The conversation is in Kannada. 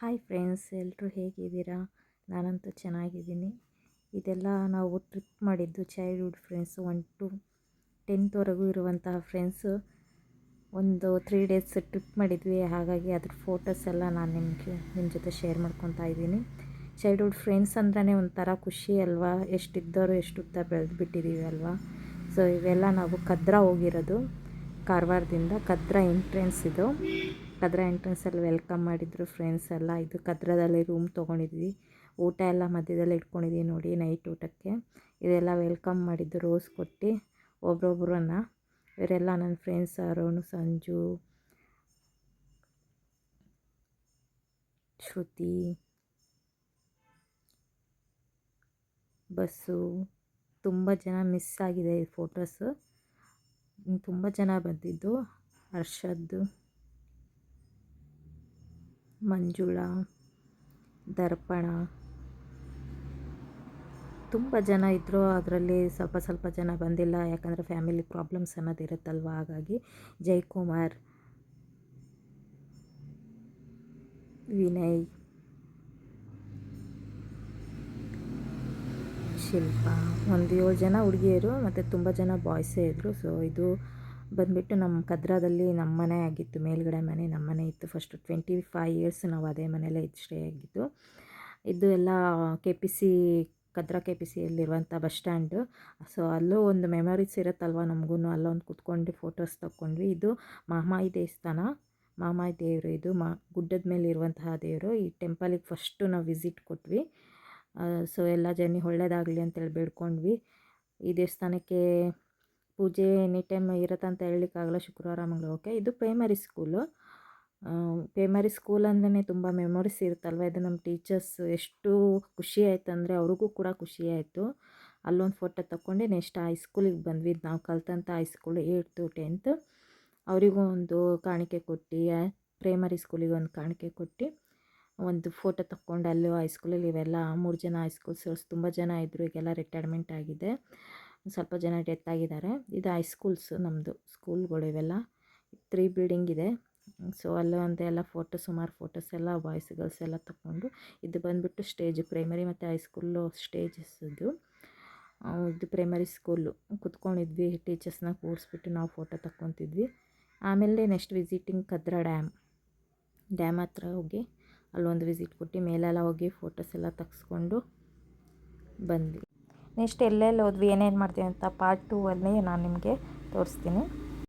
ಹಾಯ್ ಫ್ರೆಂಡ್ಸ್ ಎಲ್ಲರೂ ಹೇಗಿದ್ದೀರಾ? ನಾನಂತೂ ಚೆನ್ನಾಗಿದ್ದೀನಿ. ಇದೆಲ್ಲ ನಾವು ಟ್ರಿಪ್ ಮಾಡಿದ್ದು ಚೈಲ್ಡ್ಹುಡ್ ಫ್ರೆಂಡ್ಸು ಒನ್ ಟು ಟೆಂತ್ವರೆಗೂ ಇರುವಂತಹ ಫ್ರೆಂಡ್ಸು ಒಂದು ತ್ರೀ ಡೇಸ್ ಟ್ರಿಪ್ ಮಾಡಿದ್ವಿ. ಹಾಗಾಗಿ ಅದ್ರ ಫೋಟೋಸ್ ಎಲ್ಲ ನಾನು ನಿಮಗೆ ನಿಮ್ಮ ಜೊತೆ ಶೇರ್ ಮಾಡ್ಕೊತಾ ಇದ್ದೀನಿ. ಚೈಲ್ಡ್ಹುಡ್ ಫ್ರೆಂಡ್ಸ್ ಅಂದ್ರೆ ಒಂಥರ ಖುಷಿ ಅಲ್ವಾ? ಎಷ್ಟಿದ್ದವರು ಎಷ್ಟು ಉದ್ದ ಬೆಳೆದು ಬಿಟ್ಟಿದ್ದೀವಿ ಅಲ್ವಾ? ಸೊ ಇವೆಲ್ಲ ನಾವು ಕದ್ರ ಹೋಗಿರೋದು. ಕಾರವಾರದಿಂದ ಕದ್ರ ಎಂಟ್ರೆನ್ಸ್ ಇದು. ಕದ್ರಾ ಎಂಟ್ರೆನ್ಸಲ್ಲಿ ವೆಲ್ಕಮ್ ಮಾಡಿದ್ರು ಫ್ರೆಂಡ್ಸ್ ಎಲ್ಲ. ಇದು ಕದ್ರದಲ್ಲಿ ರೂಮ್ ತೊಗೊಂಡಿದ್ವಿ. ಊಟ ಎಲ್ಲ ಮಧ್ಯದಲ್ಲಿ ಇಟ್ಕೊಂಡಿದ್ವಿ ನೋಡಿ ನೈಟ್ ಊಟಕ್ಕೆ. ಇದೆಲ್ಲ ವೆಲ್ಕಮ್ ಮಾಡಿದ್ದು ರೋಸ್ ಕೊಟ್ಟು ಒಬ್ರೊಬ್ರನ್ನ. ಇವರೆಲ್ಲ ನನ್ನ ಫ್ರೆಂಡ್ಸ್ ಅರುಣ್, ಸಂಜು, ಶ್ರುತಿ, ಬಸ್ಸು. ತುಂಬ ಜನ ಮಿಸ್ ಆಗಿದೆ ಈ ಫೋಟೋಸು ತುಂಬ ಜನ ಬಂದಿದ್ದು. ಹರ್ಷದ್ದು. ಮಂಜುಳಾ, ದರ್ಪಣ. ತುಂಬ ಜನ ಇದ್ದರು ಅದರಲ್ಲಿ ಸ್ವಲ್ಪ ಸ್ವಲ್ಪ ಜನ ಬಂದಿಲ್ಲ. ಯಾಕಂದರೆ ಫ್ಯಾಮಿಲಿ ಪ್ರಾಬ್ಲಮ್ಸ್ ಅನ್ನೋದು ಇರುತ್ತಲ್ವ? ಹಾಗಾಗಿ ಜೈಕುಮಾರ್, ವಿನಯ್, ಶಿಲ್ಪ. ಒಂದು ಏಳು ಜನ ಹುಡುಗಿಯರು ಮತ್ತು ತುಂಬ ಜನ ಬಾಯ್ಸೇ ಇದ್ದರು ಸೊ ಇದು ಬಂದುಬಿಟ್ಟು ನಮ್ಮ ಕದ್ರಾದಲ್ಲಿ ನಮ್ಮ ಮನೆ ಆಗಿತ್ತು, ಮೇಲ್ಗಡೆ ಮನೆ, ನಮ್ಮ ಮನೆ ಇತ್ತು. ಫಸ್ಟು ಟ್ವೆಂಟಿ ಫೈವ್ ಇಯರ್ಸ್ ನಾವು ಅದೇ ಮನೆಯಲ್ಲೇ ಇದು ಸ್ಟೇ ಆಗಿದ್ದು. ಇದು ಎಲ್ಲ K P C Kadra K P ಸಿಯಲ್ಲಿರುವಂಥ bus stand so ಅಲ್ಲೂ ಒಂದು ಮೆಮೊರೀಸ್ ಇರುತ್ತಲ್ವ ನಮಗೂ ಅಲ್ಲೊಂದು ಕುತ್ಕೊಂಡು ಫೋಟೋಸ್ ತಗೊಂಡ್ವಿ ಇದು ಮಹಾಮಾಯಿ ದೇವಸ್ಥಾನ. ಮಾಮಾಯಿ ದೇವರು ಇದು. ಮಾ, ಗುಡ್ಡದ ಮೇಲೆ ಇರುವಂತಹ ದೇವರು. ಈ ಟೆಂಪಲಿಗೆ ಫಸ್ಟು ನಾವು ವಿಸಿಟ್ ಕೊಟ್ವಿ. ಸೊ ಎಲ್ಲ ಜರ್ನಿ ಒಳ್ಳೇದಾಗಲಿ ಅಂತೇಳಿ ಬೇಡ್ಕೊಂಡ್ವಿ. ಈ ದೇವಸ್ಥಾನಕ್ಕೆ ಪೂಜೆ ಎನಿ ಟೈಮ್ ಇರುತ್ತೆ ಅಂತ ಹೇಳಲಿಕ್ಕಾಗಲ್ಲ ಶುಕ್ರವಾರ ಮಂಗಳವಾರಕ್ಕೆ ಇದು ಪ್ರೈಮರಿ ಸ್ಕೂಲು ಪ್ರೈಮರಿ ಸ್ಕೂಲ್ ಅಂದ್ರೆ ತುಂಬ ಮೆಮೊರೀಸ್ ಇರುತ್ತಲ್ವ? ಇದು ನಮ್ಮ ಟೀಚರ್ಸ್ ಎಷ್ಟು ಖುಷಿ ಆಯ್ತು ಅಂದರೆ ಅವ್ರಿಗೂ ಕೂಡ ಖುಷಿ ಆಯಿತು. ಅಲ್ಲೊಂದು ಫೋಟೋ ತಗೊಂಡು ನೆಕ್ಸ್ಟ್ ಹೈಸ್ಕೂಲಿಗೆ ಬಂದ್ವಿ. ನಾವು ಕಲ್ತಂಥ ಹೈಸ್ಕೂಲ್ ಏಯ್ತು ಟೆಂತ್ ಅವರಿಗೂ ಒಂದು ಕಾಣಿಕೆ ಕೊಟ್ಟು ಪ್ರೈಮರಿ ಸ್ಕೂಲಿಗೆ ಒಂದು ಕಾಣಿಕೆ ಕೊಟ್ಟು, ಒಂದು ಫೋಟೋ ತಕ್ಕೊಂಡು ಅಲ್ಲೂ ಹೈಸ್ಕೂಲಲ್ಲಿ ಇವೆಲ್ಲ ಮೂರು ಜನ ಹೈಸ್ಕೂಲ್ ಸರ್ಸ್ ತುಂಬ ಜನ ಇದ್ದರು ಈಗೆಲ್ಲ ರಿಟೈರ್ಮೆಂಟ್ ಆಗಿದೆ. ಸ್ವಲ್ಪ ಜನ ಡೆತ್ ಆಗಿದ್ದಾರೆ ಇದು ಹೈಸ್ಕೂಲ್ಸ್ ನಮ್ಮದು ಸ್ಕೂಲ್ಗಳು ಇವೆಲ್ಲ. ತ್ರೀ ಬಿಲ್ಡಿಂಗ್ ಇದೆ. ಸೊ ಅಲ್ಲಿ ಒಂದು ಎಲ್ಲ ಫೋಟೋ ಸುಮಾರು ಫೋಟೋಸ್ ಎಲ್ಲ ಬಾಯ್ಸ್ ಗರ್ಲ್ಸ್ ಎಲ್ಲ ತಗೊಂಡು ಇದು ಬಂದುಬಿಟ್ಟು ಸ್ಟೇಜ್ ಪ್ರೈಮರಿ ಮತ್ತು ಹೈಸ್ಕೂಲು ಸ್ಟೇಜಸ್ ಇದು. ಇದು ಪ್ರೈಮರಿ ಸ್ಕೂಲು ಕುತ್ಕೊಂಡಿದ್ವಿ ಟೀಚರ್ಸ್ನ ಕೂರಿಸ್ಬಿಟ್ಟು ನಾವು ಫೋಟೋ ತಗೊತಿದ್ವಿ ಆಮೇಲೆ next visiting Kadra dam dam ಹತ್ರ ಹೋಗಿ ಅಲ್ಲೊಂದು ವಿಸಿಟ್ ಕೊಟ್ಟು ಮೇಲೆಲ್ಲ ಹೋಗಿ ಫೋಟೋಸ್ ಎಲ್ಲ ತೆಗೆಸ್ಕೊಂಡು ಬಂದ್ವಿ. ನೆಕ್ಸ್ಟ್ ಎಲ್ಲೆಲ್ಲಿ ಹೋದ್ವಿ ಏನೇನು ಮಾಡ್ತೀವಿ ಅಂತ ಪಾರ್ಟ್ ಟೂ ಅಲ್ಲಿ ನಾನು ನಿಮಗೆ ತೋರಿಸ್ತೀನಿ.